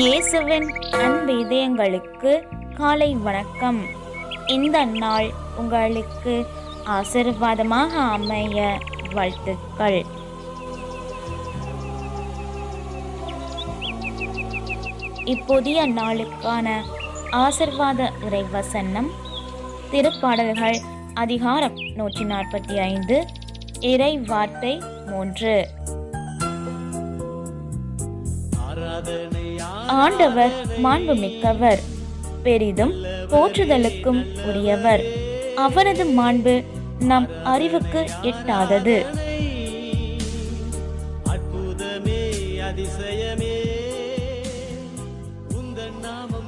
இயேசுவின் அன்பு இதயங்களுக்கு காலை வணக்கம். இந்த நாள் உங்களுக்கு ஆசீர்வாதமாக அமைய வாழ்த்துக்கள். இப்புதிய நாளுக்கான ஆசிர்வாத இறைவசனம் திருப்பாடல்கள் அதிகாரம் நூற்றி நாற்பத்தி ஐந்து இறை வார்த்தை மூன்று. ஆண்டவர் மாண்புமிக்கவர். பெரிதும் போற்றுதலுக்கும் உரியவர். அவரது மாண்பு நம் அறிவுக்கு எட்டாதது. அற்புதமே அதிசயமே. உந்தன் நாமம்